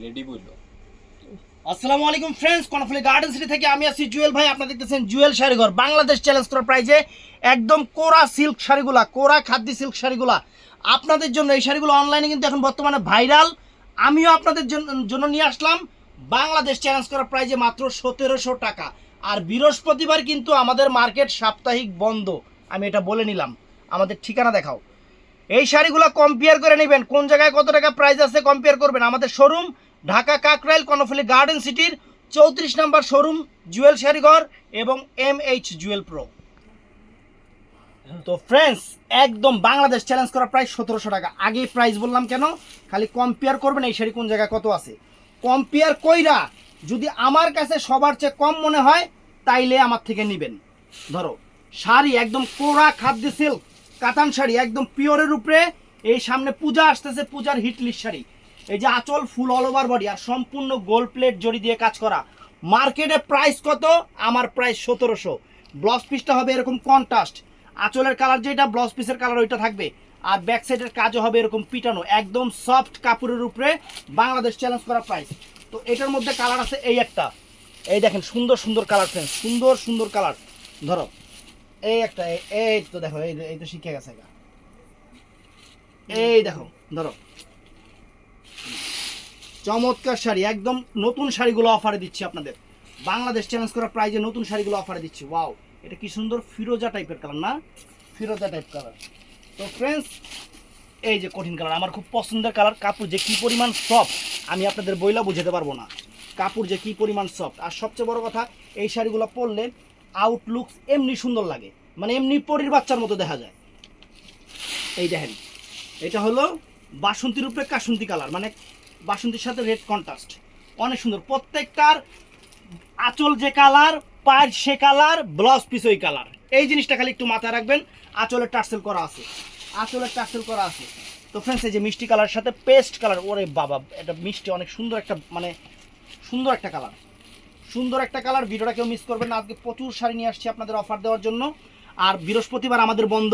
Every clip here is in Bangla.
রেডি বলল। আসসালামু আলাইকুম ফ্রেন্ডস কনফলি গার্ডেন সিটি থেকে আমি আছি জুয়েল ভাই, আপনারা দেখতেছেন জুয়েল শাড়িঘর। বাংলাদেশ চ্যালেঞ্জ করার প্রাইজে একদম কোরা সিল্ক শাড়িগুলা, কোরা খাদ্য সিল্ক শাড়িগুলা। আপনাদের জন্য এই শাড়িগুলো অনলাইনে কিন্তু এখন বর্তমানে ভাইরাল আমিও আপনাদের জন- জন্য নিয়ে আসলাম। বাংলাদেশ চ্যালেঞ্জ করার প্রাইজে মাত্র সতেরোশো টাকা। আর বৃহস্পতিবার কিন্তু আমাদের মার্কেট সাপ্তাহিক বন্ধ। আমি এটা বলে নিলাম। আমাদের ঠিকানা দেখাও। এই শাড়িগুলো কম্পেয়ার করে নেবেন। কোন জায়গায় কত টাকা প্রাইস আছে কম্পেয়ার করবেন। আমাদের শোরুম ঢাকা কাকরাইল, কর্ণফুলি গার্ডেন সিটির চৌত্রিশ নম্বর শোরুম জুয়েল শাড়িঘর এবং এম এইচ জুয়েল প্রো তো ফ্রেন্ডস একদম বাংলাদেশ চ্যালেঞ্জ করা প্রায় সতেরোশো টাকা। আগে প্রাইস বললাম কেন? খালি কম্পেয়ার করবেন এই শাড়ি কোন জায়গায় কত আছে। কম্পেয়ার কইরা যদি আমার কাছে সবার চেয়ে কম মনে হয়, তাইলে আমার থেকে নেবেন। ধরো, শাড়ি একদম কোড়া খাদ্য সিল্ক কাতান শাড়ি, একদম পিওরের উপরে এই সামনে পূজা আসতেছে, পূজার হিটলিস্ট শাড়ি। এই যে আঁচল ফুল অল ওভার বডি আর সম্পূর্ণ গোল্ড প্লেট জড়ি দিয়ে কাজ করা। মার্কেটে প্রাইস কত? আমার প্রাইস সতেরোশো। ব্লাউজ পিসটা হবে এরকম কন্ট্রাস্ট আঁচলের কালার যেটা ব্লাউজ পিসের কালার ওইটা থাকবে। আর ব্যাক সাইডের কাজও হবে এরকম পিটানো, একদম সফট কাপড়ের উপরে বাংলাদেশ চ্যালেঞ্জ করা প্রাইস তো এটার মধ্যে কালার আছে এই একটা। এই দেখেন, সুন্দর সুন্দর কালার ফ্রেন্ড সুন্দর সুন্দর কালার ধরো। এই একটা, এই- তো দেখো, এই এই তো শিখে গেছে। এই দেখো, ধরো। চমৎকার শাড়ি, একদম নতুন শাড়িগুলো অফারে দিচ্ছি আপনাদের। বাংলাদেশ চ্যালেঞ্জ করা প্রাইজে নতুন শাড়িগুলো অফারে দিচ্ছি। ওয়াও এটা কি সুন্দর ফিরোজা টাইপের কালার না? ফিরোজা টাইপ কালার তো ফ্রেন্ডস এই যে কঠিন কালার আমার খুব পছন্দের কালার কাপড় যে কি পরিমাণ সফট আমি আপনাদের বইলা বুঝাতে পারব না। কাপড় যে কি পরিমাণ সফট আর সবচেয়ে বড় কথা, এই শাড়িগুলো পরলে আউটলুকস এমনি সুন্দর লাগে। মানে এমনি পরির বাচ্চার মতো দেখা যায়। এই দেখেন, এটা হলো বাসন্তীর উপরে কাসন্তি কালার মানে বাসন্তীর সাথে রেড কন্ট্রাস্ট অনেক সুন্দর। প্রত্যেকটার আঁচল যে কালার, পায়ের সে কালার ব্লাউজ পিস ওই কালার। এই জিনিসটা খালি একটু মাথায় রাখবেন, আঁচলের টার্সেল করা আছে। আঁচলের টার্সেল করা আছে। তো ফ্রেন্ডস এই যে মিষ্টি কালার সাথে পেস্ট কালার, ওরে বাবা, এটা মিষ্টি অনেক সুন্দর একটা মানে সুন্দর একটা কালার। সুন্দর একটা কালার ভিডিওটা কেউ মিস করবেন না। আজকে প্রচুর শাড়ি নিয়ে আসছি আপনাদের অফার দেওয়ার জন্য। আর বৃহস্পতিবার আমাদের বন্ধ।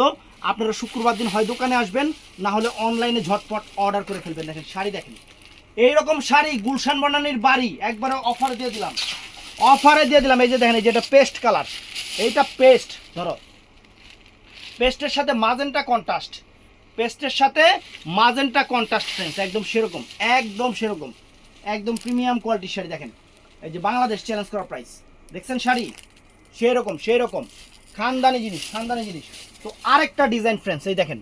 আপনারা শুক্রবার দিন হয় দোকানে আসবেন, না হলে অনলাইনে ঝটপট অর্ডার করে ফেলবেন। দেখেন, শাড়ি দেখেন। এইরকম শাড়ি গুলশান বনানির বাড়ি, একবারে অফারে দিয়ে দিলাম। অফারে দিয়ে দিলাম। এই যে দেখেন, এই যেটা পেস্ট কালার এইটা পেস্ট ধরো। পেস্টের সাথে মাজেন্টা কন্ট্রাস্ট পেস্টের সাথে মাজেন্টা কন্ট্রাস্ট ফ্রেন্ডস একদম সেরকম একদম সেরকম। একদম প্রিমিয়াম কোয়ালিটির শাড়ি, দেখেন। এই যে বাংলাদেশ চ্যালেঞ্জ করা প্রাইস দেখছেন শাড়ি? সেই রকম সেই রকম খানদানি জিনিস খানদানি জিনিস। তো আরেকটা ডিজাইন ফ্রেন্ডস এই দেখেন।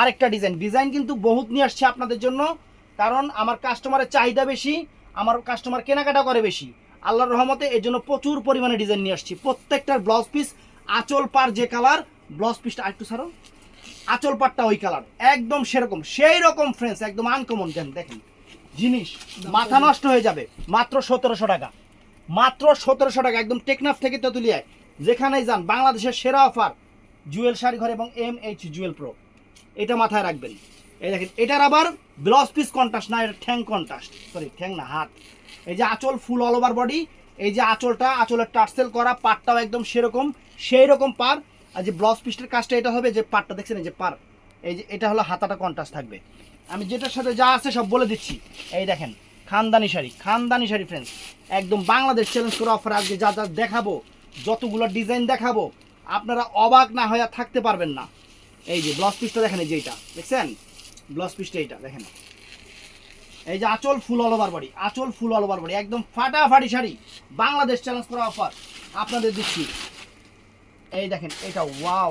আরেকটা ডিজাইন ডিজাইন কিন্তু বহুত নিয়ে আসছে আপনাদের জন্য, কারণ আমার কাস্টমারের চাহিদা বেশি, আমার কাস্টমার কেনাকাটা করে বেশি। আল্লাহর রহমতে এর জন্য প্রচুর পরিমাণে ডিজাইন নিয়ে আসছি। প্রত্যেকটার ব্লাউজ পিস আঁচল পার যে কালার ব্লাউজ পিসটা আরেকটু ছাড়ো। আঁচল পাটটা ওই কালার একদম সেরকম সেই রকম ফ্রেন্ডস একদম আনকমন দেন দেখেন। জিনিস, মাথা নষ্ট হয়ে যাবে। মাত্র সতেরোশো টাকা। মাত্র সতেরোশো টাকা, একদম টেকনাফ থেকে তেঁতুলিয়ায়। যেখানেই যান, বাংলাদেশের সেরা অফার, জুয়েল শাড়ি ঘর এবং এম এইচ জুয়েল প্রো। এটা মাথায় রাখবেন। এই দেখেন, এটার আবার ব্লাউজ পিস কন্ট্রাস্ট না এটা ঠ্যাং কন্ট্রাস্ট সরি ঠ্যাং না, হাত। এই যে আঁচল ফুল অল ওভার বডি এই যে আঁচলটা, আঁচলের টার্সেল করা পাটটাও একদম সেরকম সেই রকম পার আর যে ব্লাউজ পিসের কাজটা এটা হবে, যে পাটটা দেখছেন, এই যে পার এই যে, এটা হলো হাতাটা কন্ট্রাস্ট থাকবে। আমি যেটার সাথে যা আছে সব বলে দিচ্ছি। এই দেখেন, খানদানি শাড়ি খানদানি শাড়ি ফ্রেন্ডস একদম বাংলাদেশ চ্যালেঞ্জ করে অফার আজকে যা যা দেখাবো, যতগুলো ডিজাইন দেখাবো, আপনারা অবাক না হয়ে থাকতে পারবেন না। এই যে ব্লাউজ পিসটা দেখেন, এই যে এইটা, দেখছেন? ব্লাউজ পিসটা এইটা, দেখেন। এই যে আঁচল ফুল অল বডি আঁচল ফুল অল বডি একদম ফাটাফাটি শাড়ি, বাংলাদেশ চ্যালেঞ্জ করা অফার আপনাদের দিচ্ছি। এই দেখেন, এটা ওয়াও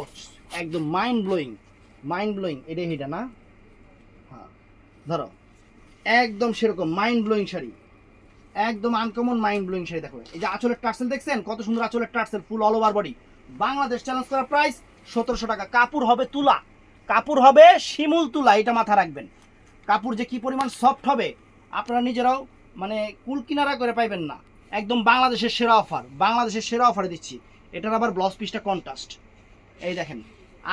একদম মাইন্ড ব্লোয়িং মাইন্ড ব্লোয়িং এটাই এটা না? ধরো। একদম সেরকম মাইন্ড ব্লোয়িং শাড়ি। একদম আনকমন মাইন্ড ব্লোয়িং শাড়ি দেখো। এই যে আঁচলের টার্সেল দেখছেন? কত সুন্দর আঁচলের tassel full all over body Bangladesh challenge করা প্রাইস সতেরোশো টাকা। কাপড় হবে তুলা। কাপড় হবে শিমুল তুলা, এটা মাথা রাখবেন। কাপড় যে কি পরিমাণ সফট হবে, আপনারা নিজেরাও মানে কুল কিনারা করে পাইবেন না। একদম বাংলাদেশের সেরা অফার বাংলাদেশের সেরা অফারে দিচ্ছি। এটার আবার ব্লাউজ পিসটা কন্ট্রাস্ট এই দেখেন,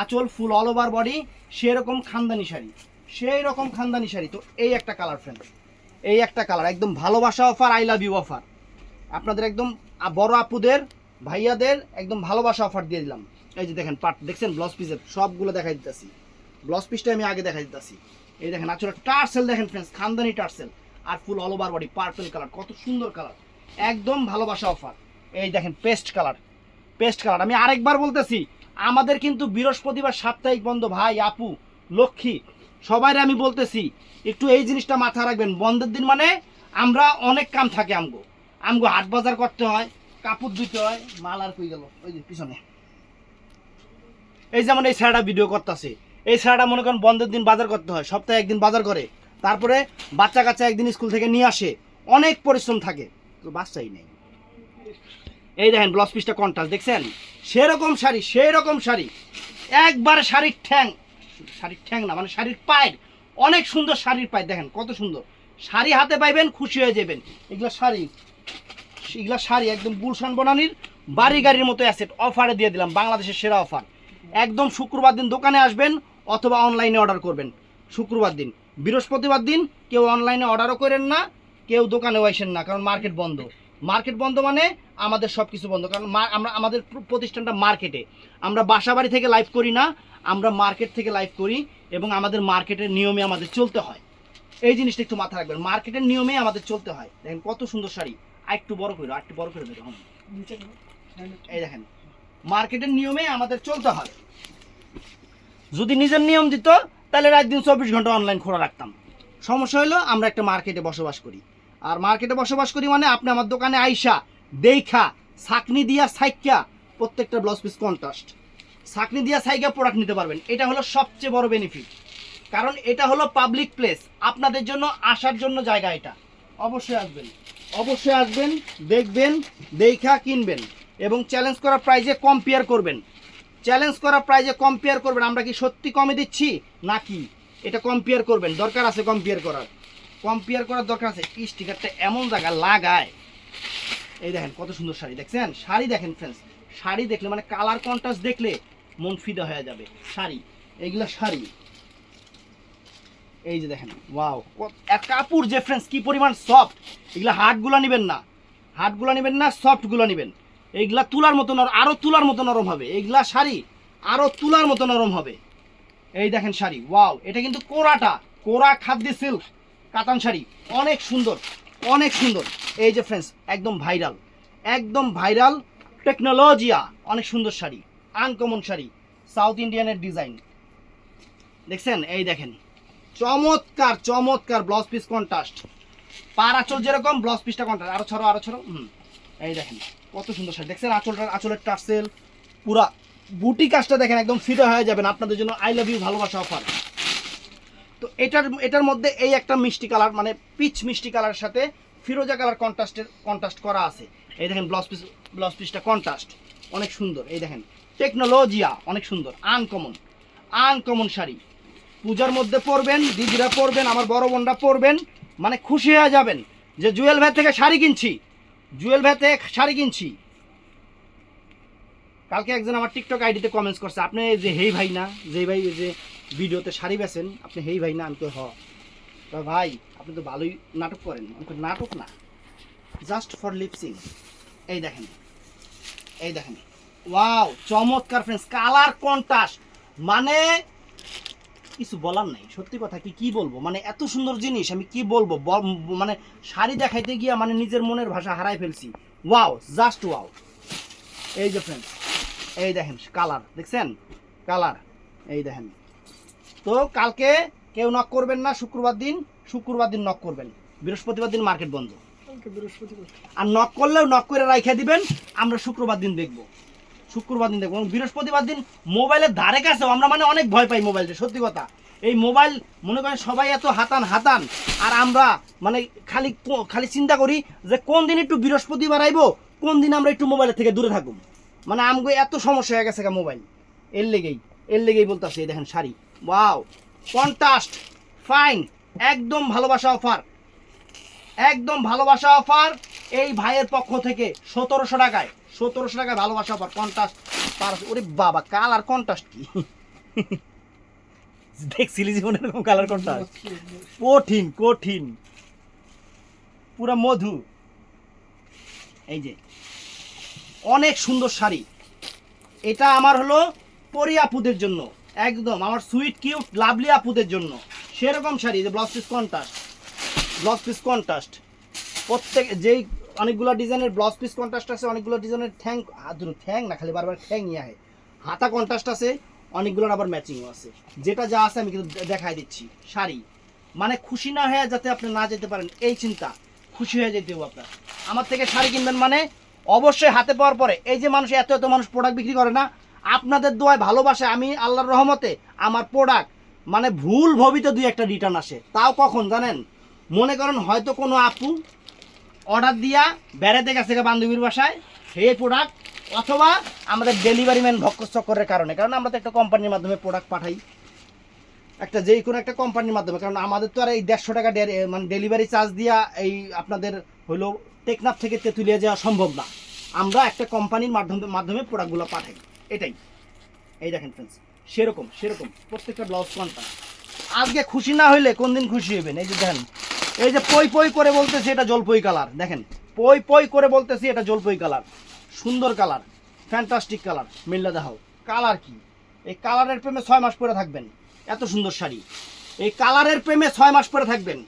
আঁচল ফুল অল ওভার বডি সেরকম খানদানি শাড়ি। সেই রকম খানদানি শাড়ি। তো এই একটা কালার ফ্রেন্ড এই একটা কালার একদম ভালোবাসা offer I love you offer আপনাদের একদম বড় আপুদের, ভাইয়াদের একদম ভালোবাসা অফার দিয়ে দিলাম। এই যে দেখেন পাট দেখছেন? ব্লাউজ পিসের সবগুলো দেখাই দিতেছি। ব্লাউজ পিসটা আমি আগে দেখাই দিতেছি। এই দেখেন আসলে টার্সেল দেখেন ফ্রেন্ডস খানদানি টার্সেল। আর full all over body purple colour কত সুন্দর কালার একদম ভালোবাসা অফার এই দেখেন পেস্ট কালার পেস্ট কালার আমি আরেকবার বলতেছি, আমাদের কিন্তু বৃহস্পতিবার সাপ্তাহিক বন্ধ, ভাই, আপু, লক্ষ্মী সবাই আমি বলতেছি, একটু এই জিনিসটা মাথায় রাখবেন। বন্ধের দিন মানে আমরা অনেক কাম থাকে আমগো। আমগো হাট বাজার করতে হয়, কাপড় ধুতে হয়, মাল আর কই গেল? ওই যে পিছনে। এই যেমন এই স্যারটা ভিডিও করতেছে। এই স্যারটা মনে করেন বন্ধের দিন বাজার করতে হয়, সপ্তাহে একদিন বাজার করে। তারপরে বাচ্চা কাচ্চা একদিন স্কুল থেকে নিয়ে আসে। অনেক পরিশ্রম থাকে। তো বাচ্চাই নেই। এই দেখেন ব্লাউজ পিসটা কন্ট্রাস্ট দেখছেন? সেরকম শাড়ি সেই রকম শাড়ি। একবার শাড়ির ঠ্যাং। শাড়ির ঠ্যাং না মানে শাড়ির পায়ের, অনেক সুন্দর শাড়ির পায় দেখেন কত সুন্দর। শাড়ি হাতে পাইবেন, খুশি হয়ে যাবেন। এগুলো শাড়ি এগুলো শাড়ি একদম গুলশান বনানির বাড়ি গাড়ির মতো অ্যাসেট অফারে দিয়ে দিলাম, বাংলাদেশের সেরা অফার একদম শুক্রবার দিন দোকানে আসবেন অথবা অনলাইনে অর্ডার করবেন। শুক্রবার দিন, বৃহস্পতিবার দিন কেউ অনলাইনে অর্ডারও করেন না, কেউ দোকানেও আসেন না, কারণ মার্কেট বন্ধ। মার্কেট বন্ধ মানে আমাদের সব কিছু বন্ধ। কারণ আমরা আমাদের প্রতিষ্ঠানটা মার্কেটে। আমরা বাসা বাড়ি থেকে লাইভ করি না, আমরা মার্কেট থেকে লাইভ করি এবং আমাদের মার্কেটের নিয়মে আমাদের চলতে হয়। এই জিনিসটা একটু মাথায় রাখবেন। মার্কেটের নিয়মে আমাদের চলতে হয়। দেখেন কত সুন্দর শাড়ি। আর একটু বড় করে, আর একটু বড় করে দেখুন এই দেখেন। মার্কেটের নিয়মে আমাদের চলতে হয়। যদি নিজের নিয়ম দিত, তাহলে রাত দিন চব্বিশ ঘণ্টা অনলাইন খোলা রাখতাম। সমস্যা হলো, আমরা একটা মার্কেটে বসবাস করি। আর মার্কেটে বসবাস করি মানে আপনি আমার দোকানে আইসা দেইখা ছাকনি দিয়া সাইকা, প্রত্যেকটা ব্লাউজ পিস কন্ট্রাস্ট সাকনি দিয়া সাইকা প্রোডাক্ট নিতে পারবেন। এটা হলো সবচেয়ে বড় বেনিফিট কারণ এটা হলো পাবলিক প্লেস আপনাদের জন্য আসার জন্য জায়গা এটা। অবশ্যই আসবেন। অবশ্যই আসবেন, দেখবেন, দেখা, কিনবেন। এবং চ্যালেঞ্জ করা প্রাইজে কম্পেয়ার করবেন। চ্যালেঞ্জ করা প্রাইজে কম্পেয়ার করবেন। আমরা কি সত্যি কমে দিচ্ছি? নাকি? এটা কম্পেয়ার করবেন। দরকার আছে কম্পেয়ার করার। কম্পেয়ার করার দরকার আছে। স্টিকারটা এমন জায়গা লাগায়। এই দেখেন কত সুন্দর শাড়ি, দেখছেন? শাড়ি দেখেন ফ্রেন্ডস শাড়ি দেখলে মানে কালার কন্ট্রাস্ট দেখলে মন ফিদা হয়ে যাবে। শাড়ি এইগুলো শাড়ি। এই যে দেখেন ওয়াও এক কাপড় যে ফ্রেন্ডস কি পরিমাণ সফট এগুলা হাটগুলো নেবেন না। হাটগুলো নেবেন না সফটগুলো নেবেন। এইগুলা তুলার মতো নরম আরও তুলার মতো নরম হবে। এইগুলা শাড়ি আরও তুলার মতো নরম হবে। এই দেখেন শাড়ি ওয়াও এটা কিন্তু কোরাটা, কোরা খাদ্য সিল্ক কাতান শাড়ি। অনেক সুন্দর। অনেক সুন্দর। এই যে ফ্রেন্ডস একদম ভাইরাল একদম ভাইরাল টেকনোলজিয়া অনেক সুন্দর শাড়ি আনকমন শাড়ি সাউথ ইন্ডিয়ানের ডিজাইন দেখছেন? এই দেখেন। চমৎকার চমৎকার ব্লাউজ পিস কন্ট্রাস্ট পার আঁচল যেরকম ব্লাউজ পিসটা কন্ট্রাস্ট আরও ছড়ো আরও ছড়ো হুম। এই দেখেন, কত সুন্দর শাড়ি। দেখছেন? আঁচলটার আঁচলের টার্সেল। পুরা বুটি কাজটা দেখেন, একদম ফিরে হয়ে যাবেন। আপনাদের জন্য আই লাভ ইউ ভালোবাসা অফার তো এটার এটার মধ্যে এই একটা মিষ্টি কালার মানে পিচ মিষ্টি কালারের সাথে ফিরোজা কালার কন্ট্রাস্টের কন্ট্রাস্ট করা আছে। এই দেখেন ব্লাউজ পিস ব্লাউজ পিসটা কন্ট্রাস্ট অনেক সুন্দর, এই দেখেন। টেকনোলজিয়া অনেক সুন্দর আনকমন আনকমন শাড়ি। পূজার মধ্যে পরবেন, দিদিরা পরবেন, আমার বড় বোনরা পরবেন মানে খুশি হয়ে যাবেন যে জুয়েল ভাই থেকে শাড়ি কিনছি। জুয়েল ভাই থেকে শাড়ি কিনছি। কালকে একজন আমার টিকটক আইডিতে কমেন্টস করছে, আপনি যে হেই ভাই না, যে ভাই যে ভিডিওতে শাড়ি বেছেন, আপনি হেই ভাই না আমি তো হ ভাই, আপনি তো ভালোই নাটক করেন। আমি তো নাটক না। জাস্ট ফর লিপসিং এই দেখেন। এই দেখেন। ওয়াও চমৎকার ফ্রেন্ডস কালার কন্ট্রাস্ট মানে কিছু বলার নাই। সত্যি কথা কি কি বলব? মানে এত সুন্দর জিনিস, আমি কি বলব? মানে শাড়ি দেখাইতে গিয়া মানে নিজের মনের ভাষা হারাই ফেলছি। ওয়াও জাস্ট ওয়াও এই যে ফ্রেন্ডস এই দেখেন কালার দেখছেন? কালার এই দেখেন। তো কালকে কেউ নক করবেন না শুক্রবার দিন শুক্রবার দিন নক করবেন। বৃহস্পতিবার দিন মার্কেট বন্ধ। আর নক করলেও নক করে রাইখা দিবেন আমরা শুক্রবার দিন দেখব। শুক্রবার দিন দেখব। বৃহস্পতিবার দিন মোবাইলের ধারে কাছেও আমরা মানে অনেক ভয় পাই মোবাইলটা সত্যি কথা। এই মোবাইল মনে করেন সবাই এত হাতান হাতান আর আমরা মানে খালি খালি চিন্তা করি যে কোন দিন একটু বৃহস্পতিবার আইবো কোন দিন আমরা একটু মোবাইলের থেকে দূরে থাকব মানে আমগো এত সমস্যা হয়ে গেছে গা মোবাইল এর লেগেই এর লেগেই বলতেছে এই দেখেন শাড়ি। ওয়াও কন্টাস্ট ফাইন একদম ভালোবাসা অফার একদম ভালোবাসা অফার এই ভাইয়ের পক্ষ থেকে সতেরোশো টাকায় সতেরোশো টাকায় ভালোবাসা অফার কন্টাস্ট পার ওরে বাবা কালার কন্টাস্ট কি? দেখছিলি জীবনে এরকম কালার কন্টাস্ট কঠিন কঠিন। পুরা মধু। এই যে, অনেক সুন্দর শাড়ি। এটা আমার হলো পরি আপুদের জন্য। একদম, আমার সুইট কিউট লাভলি আপুদের জন্য। সেরকম শাড়ি যে blouse piece contrast blouse piece contrast প্রত্যেক, যেই অনেকগুলো ডিজাইনের ব্লাউজ পিস কন্ট্রাস্ট আছে, অনেকগুলো ডিজাইনের ঠ্যাং আদুর ঠ্যাং না, খালি বারবার ঠ্যাং ইয়ে হয় হাতা কন্ট্রাস্ট আছে, অনেকগুলোর আবার ম্যাচিংও আছে। যেটা যা আছে আমি কিন্তু দেখাই দিচ্ছি। শাড়ি। মানে খুশি না হয়ে যাতে আপনি না যেতে পারেন, এই চিন্তা। খুশি হয়ে যেতে হবে আপনার। আমার থেকে শাড়ি কিনবেন মানে অবশ্যই হাতে পাওয়ার পরে, এই যে মানুষ এত এত মানুষ প্রোডাক্ট বিক্রি করে না আপনাদের দোয়ায় ভালোবাসে আমি আল্লাহর রহমতে আমার প্রোডাক্ট মানে ভুল ভবিত দুই একটা রিটার্ন আসে। তাও কখন জানেন? মনে করেন হয়তো কোনো আপু অর্ডার দিয়া বেড়াতে গেছে বান্ধবীর বাসায়, সেই প্রোডাক্ট অথবা আমাদের ডেলিভারি ম্যান ভক্কর চক্করের কারণে। কারণ আমরা তো একটা কোম্পানির মাধ্যমে প্রোডাক্ট পাঠাই। একটা যেই কোনো একটা কোম্পানির মাধ্যমে। কারণ আমাদের তো আর এই দেড়শো টাকা মানে ডেলিভারি চার্জ দিয়া এই আপনাদের হলো টেকনাফ থেকে তেঁতুলিয়া যাওয়া সম্ভব না। আমরা একটা কোম্পানির মাধ্যমে মাধ্যমে প্রোডাক্টগুলো পাঠাই। এটাই। এই দেখেন ফ্রেন্ডস সেরকম সেরকম প্রত্যেকটা ব্লাউজ কোনটা আজকে খুশি না হইলে কোন দিন খুশি হবেন এই যে দেখেন, এই যে পই পই করে বলতেছি এটা জলপই কালার দেখেন। পই পই করে বলতেছি এটা জলপই কালার সুন্দর কালার ফ্যান্টাস্টিক কালার মিল্লা দেখাও। কালার কি? এই কালারের প্রেমে ছয় মাস পরে থাকবেন, এত সুন্দর শাড়ি। এই কালারের প্রেমে ছয় মাস পরে থাকবেন।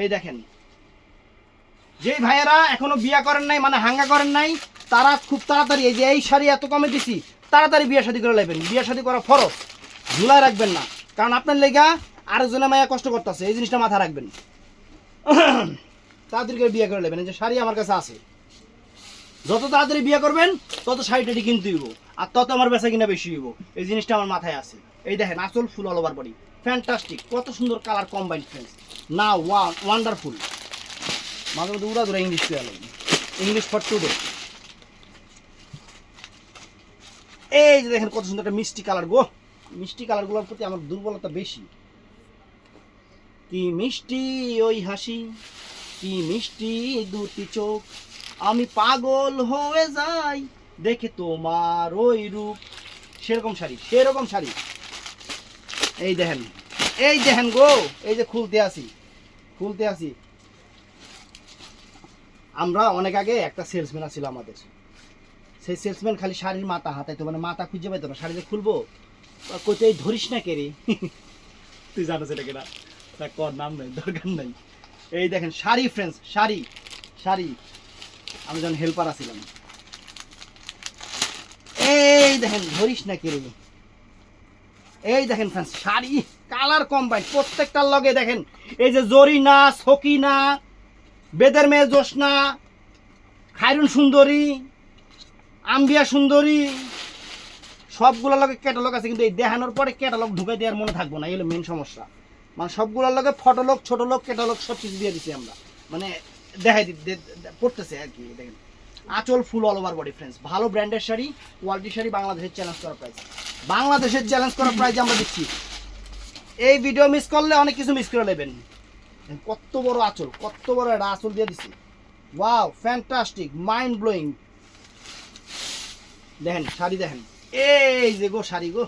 এই দেখেন যেই ভাইয়েরা এখনও বিয়া করেন নাই মানে হাঙ্গা করেন নাই, তারা খুব তাড়াতাড়ি, এই যে এই শাড়ি এত কমে দিছি, তাড়াতাড়ি বিয়ে শাদী করে নেবেন বিয়ে শাদী করা ফরজ ঝুলাই রাখবেন না। কারণ আপনার লেগা আরেকজনে মায়া কষ্ট করতেছে, এই জিনিসটা মাথা রাখবেন। তাড়াতাড়ি করে বিয়ে করে নেবেন এই যে শাড়ি আমার কাছে আছে। যত তাড়াতাড়ি বিয়ে করবেন, তত শাড়িটাটি কিনতে হইব, আর তত আমার বেচা কিনা বেশি হইব। এই জিনিসটা আমার মাথায় আছে। এই দেখেন আসল full all over body fantastic কত সুন্দর কালার কম্বাইন্ড ফ্রেন্ডস না ওয়া ওয়ান্ডারফুল মাঝে মধ্যে উড়া ধরে ইংলিশ পেয়ে ইংলিশ ফর টুডে এই যে দেখেন কত সুন্দর একটা মিষ্টি কালার গো। মিষ্টি কালারগুলোর প্রতি আমার দুর্বলতা বেশি। কি মিষ্টি ওই হাসি, কি মিষ্টি দুটি চোখ। আমি পাগল হয়ে যাই, দেখে তোমার ওই রূপ। সেরকম শাড়ি সেরকম শাড়ি। এই দেখেন এই দেখেন গো, এই যে খুলতে আসি খুলতে আসি। আমরা অনেক আগে একটা সেলসম্যান ছিল আমাদের। সেই সেলসম্যান খালি শাড়ির মাথা হাতাইতো মানে মাথা খুঁজে পাইতো না শাড়ি যে খুলবো এই ধরিস না কে রে? তুই জানো সেটা কেনা? তা কর, নাম নাই, দরকার নাই। এই দেখেন, শাড়ি ফ্রেন্ডস শাড়ি শাড়ি। আমি যখন হেল্পার আছিলাম। এই দেখেন, ধরিস না কে রে? এই দেখেন ফ্রেন্ডস শাড়ি কালার কম্বাইন প্রত্যেকটার লগে দেখেন, এই যে জরিনা, সকিনা বেদের মেয়ে জোসনা খায়রুন সুন্দরী, আম্বিয়া সুন্দরী, সবগুলোর লগে ক্যাটালগ আছে, কিন্তু এই দেখানোর পরে ক্যাটালগ ঢুকে দেওয়ার মনে থাকব না এগুলো মেন সমস্যা। মানে সবগুলোর লগে ফটো লোক ছোট লোক ক্যাটালগ সব কিছু দিয়ে দিছি আমরা। মানে দেখাই দি দে- দে- পড়তেছে আর কি, দেখেন। আঁচল full all over body friends ভালো ব্র্যান্ডের শাড়ি কোয়ালিটি শাড়ি বাংলাদেশের চ্যালেঞ্জ করা প্রাইস বাংলাদেশের চ্যালেঞ্জ করা প্রাইস আমরা দিচ্ছি। এই ভিডিও মিস করলে অনেক কিছু মিস করে নেবেন। কত বড় আঁচল, কত বড় একটা আঁচল দিয়ে দিছি। ওয়াও ফ্যান্টাস্টিক মাইন্ড ব্লোয়িং দেখেন, শাড়ি দেখেন। এই যে গো শাড়ি গো।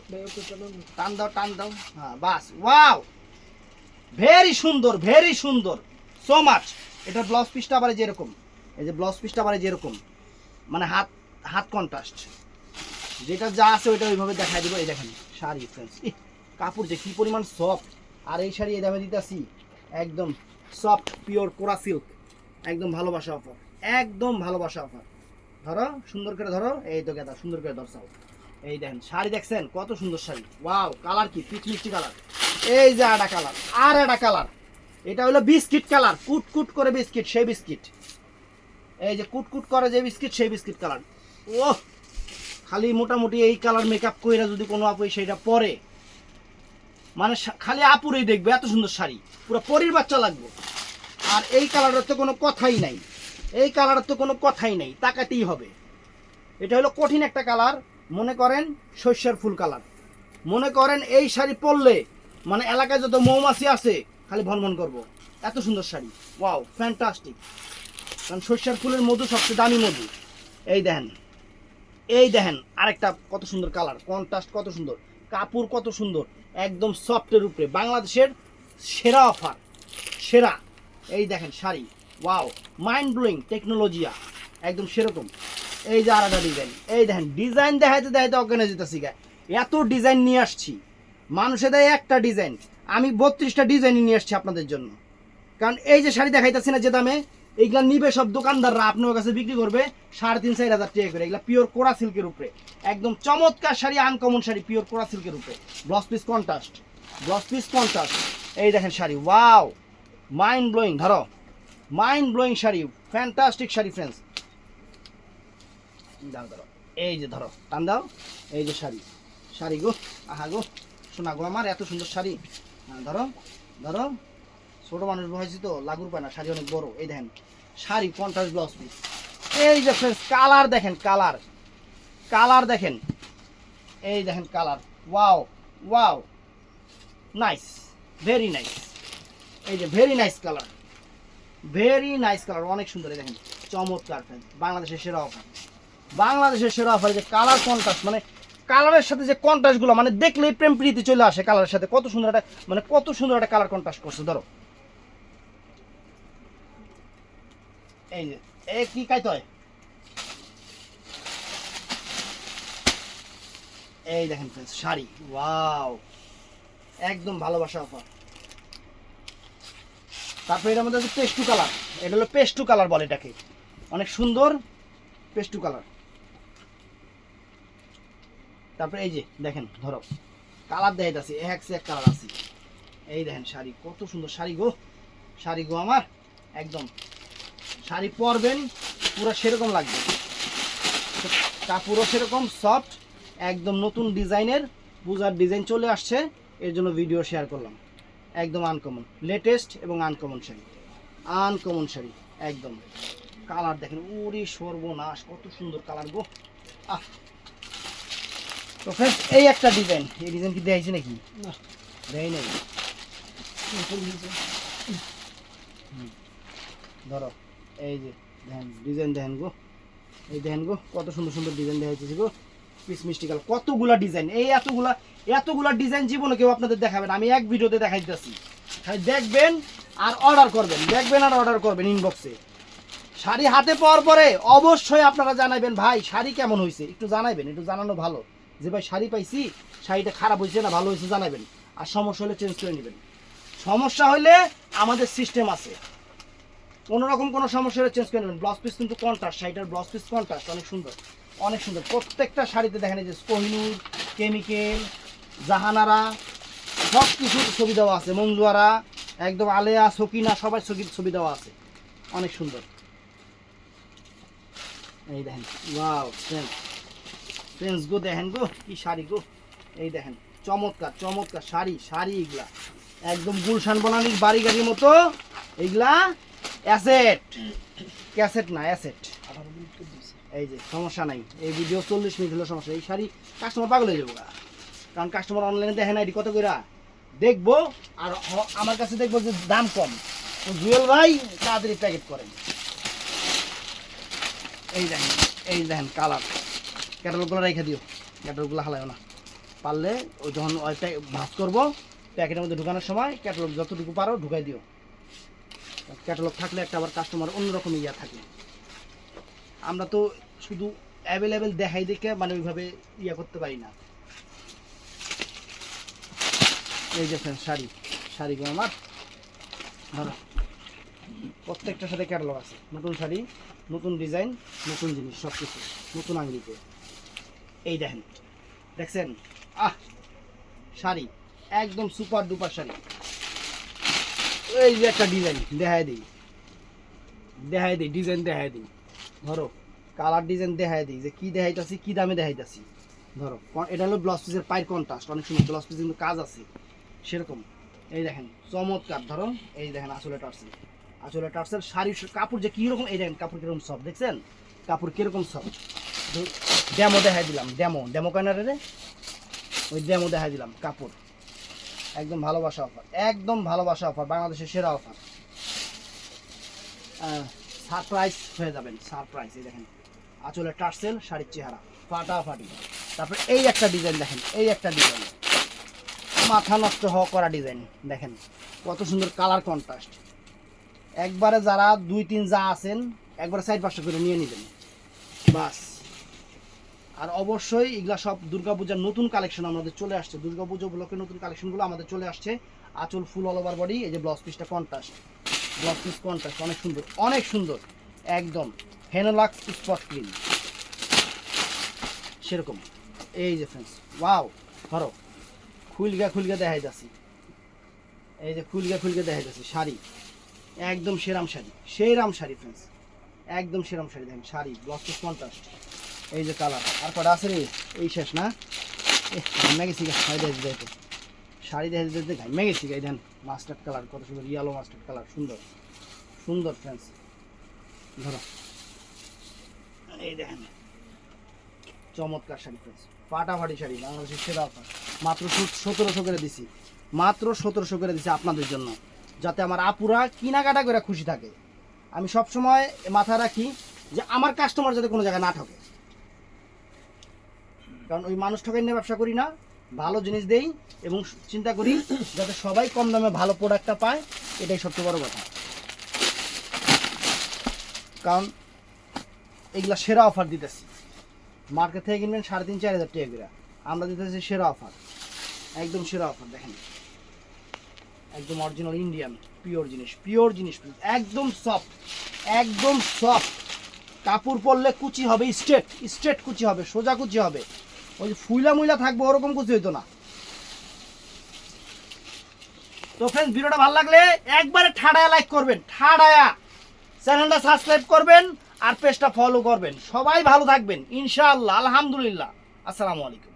টান দাও টান দাও। হ্যাঁ বাস। ওয়াও ভেরি সুন্দর ভেরি সুন্দর। সো মাচ এটা ব্লাউজ পিসটা আবার যেরকম এই যে ব্লাউজ পিসটা আবার যেরকম মানে হাত হাত কন্ট্রাস্ট যেটা যা আছে ওইটা ওইভাবে দেখাই দিব। এই দেখেন, শাড়ি ফ্রেন্ডস কাপড় যে কি পরিমাণ সফট আর এই শাড়ি এই দামে দিতেছি। একদম সফট পিওর কোরা সিল্ক একদম ভালোবাসা অফার একদম ভালোবাসা অফার ধরো, সুন্দর করে ধরো, এই তো গেদা, সুন্দর করে ধরছাও এই দেখেন, শাড়ি দেখছেন? কত সুন্দর শাড়ি। ওয়াও কালার কি? পিচ মিষ্টি কালার এই যে আটা কালার আর একটা কালার এটা হলো বিস্কিট কালার কুট কুট করে বিস্কিট, সেই বিস্কিট। এই যে কুট কুট করে যে বিস্কিট, সেই বিস্কিট কালার ও খালি মোটামুটি এই কালার মেকআপ কইরা যদি কোনো আপু সেটা পরে মানে খালি আপুরেই দেখবে, এত সুন্দর শাড়ি। পুরো পরির বাচ্চা লাগবে। আর এই কালারের তো কোনো কথাই নাই। এই কালারের তো কোনো কথাই নেই, তাকাতেই হবে। এটা হলো কঠিন একটা কালার, মনে করেন শস্যের ফুল কালার। মনে করেন এই শাড়ি পরলে মানে এলাকায় যত মৌমাছি আছে, খালি ভনভন করব। এত সুন্দর শাড়ি। Wow, fantastic. কারণ শস্যের ফুলের মধু সবচেয়ে দামি মধু। এই দেখেন এই দেখেন, আরেকটা কত সুন্দর কালার, কন্ট্রাস্ট কত সুন্দর, কাপড় কত সুন্দর। একদম সফটের উপরে। বাংলাদেশের সেরা অফার। সেরা। এই দেখেন শাড়ি। ওয়াও। মাইন্ড ব্লোয়িং টেকনোলজিয়া একদম সেরকম। এই যে আলাদা ডিজাইন এই দেখেন ডিজাইন দেখাইতে দেখাইতে অজ্ঞানে যেতেছি গা। এত ডিজাইন নিয়ে আসছি। মানুষে দেয় একটা ডিজাইন আমি বত্রিশটা ডিজাইন নিয়ে আসছি আপনাদের জন্য। কারণ এই যে শাড়ি দেখাইতেছি না যে দামে এইগুলা নিবে সব দোকানদাররা আপনার কাছে বিক্রি করবে সাড়ে তিন, চার হাজার টাকা করে। এগুলা পিওর কোরা সিল্কের উপরে। একদম চমৎকার শাড়ি আনকমন শাড়ি পিওর কোরা সিল্কের উপরে। Blouse piece contrast blouse piece contrast এই দেখেন শাড়ি ওয়াও মাইন্ড ব্লোয়িং ধরো। Mind blowing sari fantastic sari friends দাও, ধরো। এই যে, ধরো, টান দাও। এই যে শাড়ি শাড়ি গো, আহা গো শোনা গো আমার, এত সুন্দর শাড়ি। ধরো ধরো। ছোট মানুষ বয়সী তো লাগুর পায় না, শাড়ি অনেক বড়, এই দেখেন, শাড়ি পঞ্চাশ ব্লাউজ পিস এই যে কালার দেখেন কালার কালার দেখেন। এই দেখেন colour wow wow nice very nice এই যে very nice colour very nice colour অনেক সুন্দর, এই দেখেন, চমৎকার ফ্রেন্ড বাংলাদেশের সেরা অফার বাংলাদেশের সেরা অফার যে কালার কন্ট্রাস্ট মানে কালারের সাথে যে কন্ট্রাস্টগুলো মানে দেখলেই প্রেম প্রীতি চলে আসে কালারের সাথে। কত সুন্দর একটা মানে কত সুন্দর একটা কালার কন্ট্রাস্ট করছে, ধরো। এই যে, এ কি কাইতে হয়? এই দেখেন শাড়ি। ওয়াও! একদম ভালোবাসা অফার। তারপরে পেস্টু কালার এটা হলো পেস্টু কালার বলে এটাকে। অনেক সুন্দর পেস্টু কালার তারপরে এই যে, দেখেন, ধরো। কালার দেখাইতে আছে এক সে এক কালার আছে এই দেখেন শাড়ি, কত সুন্দর শাড়ি গো। শাড়ি গো আমার, একদম। শাড়ি পরবেন পুরো সেরকম লাগবে। কাপড়ও সেরকম সফট একদম নতুন ডিজাইনের পূজার ডিজাইন চলে আসছে এর জন্য ভিডিও শেয়ার করলাম। একদম আনকমন লেটেস্ট এবং আনকমন শাড়ি। আনকমন শাড়ি একদম। কালার দেখেন ওরে সর্বনাশ কত সুন্দর কালার গো। আহ। তো ফ্রেন্ডস এই একটা ডিজাইন এই ডিজাইন কি দেখাইছে নাকি? না। দেয় নাই। ধরো। এই যে দেখেন ডিজাইন দেখেন গো। এই দেখেন গো, কত সুন্দর সুন্দর ডিজাইন দেখাইতেছি গো। পিস মিষ্টি কালার, কতগুলা ডিজাইন এই এতগুলা এতগুলা ডিজাইন জীবনে কেউ আপনাদের দেখাবেন আমি এক ভিডিওতে দেখাই দিতেছি। খালি দেখবেন আর অর্ডার করবেন, দেখবেন আর অর্ডার করবেন ইনবক্সে শাড়ি হাতে পাওয়ার পরে অবশ্যই আপনারা জানাবেন ভাই, শাড়ি কেমন হয়েছে একটু জানাবেন একটু জানানো ভালো। যে, ভাই, শাড়ি পাইছি, শাড়িটা খারাপ হয়েছে না, ভালো হয়েছে জানাবেন আর সমস্যা হলে চেঞ্জ করে নেবেন। সমস্যা হলে আমাদের সিস্টেম আছে। কোনো রকম কোনো সমস্যা চেঞ্জ করে নেবেন। ব্লাউজ পিস কিন্তু কন্ট্রাস্ট শাড়িটার ব্লাউজ পিস কন্ট্রাস্ট অনেক সুন্দর। অনেক সুন্দর। প্রত্যেকটা শাড়িতে দেখেন যে কোহিনুর কেমিক্যাল জাহানারা সব কিছু ছবি দেওয়া আছে। মঞ্জুয়ারা একদম আলেয়া, সকিনা সবাই ছবি ছবি দেওয়া আছে। অনেক সুন্দর। এই দেখেন ওয়াও ফ্রেন্ডস ফ্রেন্স গো দেখেন গো, কি শাড়ি গো। এই দেখেন, চমৎকার চমৎকার শাড়ি শাড়ি এগুলা। একদম গুলশান বনানির বাড়ি গাড়ির মতো, এগুলা অ্যাসেট ক্যাসেট না অ্যাসেট এই যে, সমস্যা নাই। এই ভিডিও চল্লিশ মিনিট হলো সমস্যা। এই শাড়ি কাস্টমার পাগল হয়ে যাব কারণ কাস্টমার অনলাইনে দেখে না এটি কত করে দেখব আর আমার কাছে দেখব যে দাম কম। জুয়েল ভাই তাড়াতাড়ি প্যাকেট করেন। এই দেখেন এই দেখেন কালার ক্যাটালগুলো রেখে দিও। ক্যাটালগুলো হালায় না। পারলে ওই যখন প্যাক- করব প্যাকেটের মধ্যে ঢুকানোর সময় ক্যাটালগ যতটুকু পারো ঢুকাই দিও। ক্যাটালগ থাকলে একটা আবার কাস্টমার অন্যরকম ইয়া থাকে। আমরা তো শুধু অ্যাভেলেবেল দেখাই দেখে মানে ওইভাবে ইয়া করতে পারি না। এই friends, শাড়ি। শাড়িগুলো আমার? ধরো। প্রত্যেকটার সাথে ক্যাটালগ আছে। নতুন শাড়ি নতুন ডিজাইন নতুন জিনিস সব কিছু নতুন আঙ্গিতে এই দেখেন। দেখছেন? আহ! শাড়ি। একদম সুপার ডুপার শাড়ি। এই যে একটা ডিজাইন দেখায় দিই। দেখায় দিই ডিজাইন দেখায় দিই। ধরো কালার ডিজাইন দেখাই দিই যে কি দেখাইতাছি, কি দামে দেখাইতাছি। ধরো এটা হলো ব্লাউজ পিসের পায়ের কন্ট্রাস্ট অনেক সময় ব্লাউজ পিস কিন্তু কাজ আছে। সেরকম। এই দেখেন, চমৎকার। ধরো, এই দেখেন আসলে টার্সেল আসলে টার্সেল শাড়ি কাপড় যে কীরকম, এই দেখেন কাপড় কীরকম সফট দেখছেন? কাপড় কীরকম সফট ড্যামো দেখাই দিলাম ড্যামো ড্যামো কানারে ওই ড্যামো দেখাই দিলাম, কাপড়। একদম ভালোবাসা অফার, একদম ভালোবাসা অফার, বাংলাদেশের সেরা অফার। সারপ্রাইজ হয়ে যাবেন সারপ্রাইজ এই দেখেন। আঁচলে টার্সেল, শাড়ির চেহারা, ফাটাফাটি। তারপরে এই একটা ডিজাইন দেখেন, এই একটা ডিজাইন মাথা নষ্ট হওয়া করা ডিজাইন দেখেন। কত সুন্দর কালার কন্ট্রাস্ট একবারে যারা দুই, তিন যা আছেন, একবারে সাইড পাঁচটা করে নিয়ে নেবেন। বাস। আর অবশ্যই এগুলা সব দুর্গাপূজার নতুন কালেকশন আমাদের চলে আসছে। দুর্গাপুজো ব্লকের নতুন কালেকশনগুলো আমাদের চলে আসছে। আঁচল ফুল অল ওভার বডি এই যে ব্লাউজ পিসটা কন্ট্রাস্ট ব্লক পিস কন্ট্রাস্ট অনেক সুন্দর অনেক সুন্দর। একদম হেনোলাক্স স্পট ক্রিম সেরকম। এই যে ফ্রেন্ডস ওয়াও ধরো, খুলগা খুলগা দেখাই যাচ্ছি। এই যে খুলগা খুলগা দেখাই যাচ্ছি, শাড়ি। একদম সেরাম শাড়ি সেরাম শাড়ি ফ্রেন্ডস একদম সেরাম শাড়ি দেখেন, শাড়ি ব্লক পিস কন্ট্রাস্ট এই যে কালার। আর কটা আছে রে এই শেষ না? ঘামে গেছি গা, শাড়ি দেখে দেখে শাড়ি দেখে দেখতে ঘামে গেছি গা, দেন মাস্টার্ড কালার কত সুন্দর ইয়েলো মাস্টার্ড কালার সুন্দর। সুন্দর ফ্রেন্ডস ধরো। এই দেখেন। চমৎকার শাড়ি ফ্রেন্ডস ফাটাফাটি শাড়ি বাংলাদেশের সেরা অফার মাত্র সতেরোশো করে দিছি। মাত্র সতেরোশো করে দিছি আপনাদের জন্য। যাতে আমার আপুরা কেনাকাটা করে খুশি থাকে। আমি সব সময় মাথা রাখি যে আমার কাস্টমার যাতে কোনো জায়গায় না ঠকে। কারণ ওই মানুষ ঠকাই নিয়ে ব্যবসা করি না, ভালো জিনিস দেই এবং চিন্তা করি যাতে সবাই কম দামে ভালো প্রোডাক্টটা পায়, এটাই সবচেয়ে বড় কথা। কারণ এগুলা সেরা অফার দিতেছি। মার্কেট থেকে কিনবেন সাড়ে তিন, চার হাজার টাকা আমরা দিতেছি সেরা অফার একদম সেরা অফার দেখেন। একদম অরিজিনাল ইন্ডিয়ান পিওর জিনিস পিওর জিনিস, একদম সফট একদম সফট কাপড় পরলে কুচি হবে স্ট্রেট স্ট্রেট কুচি হবে, সোজা কুচি হবে। ওই যে ফুইলা মুইলা থাকবে, ওরকম কিছু হইতো না। তো ফ্রেন্ডস ভিডিওটা ভালো লাগলে একবারে ঠাড়ায়া লাইক করবেন, ঠাড়ায়া চ্যানেলটা সাবস্ক্রাইব করবেন আর পেজটা ফলো করবেন। সবাই ভালো থাকবেন, ইনশাআল্লাহ, আলহামদুলিল্লাহ। আসসালামু আলাইকুম।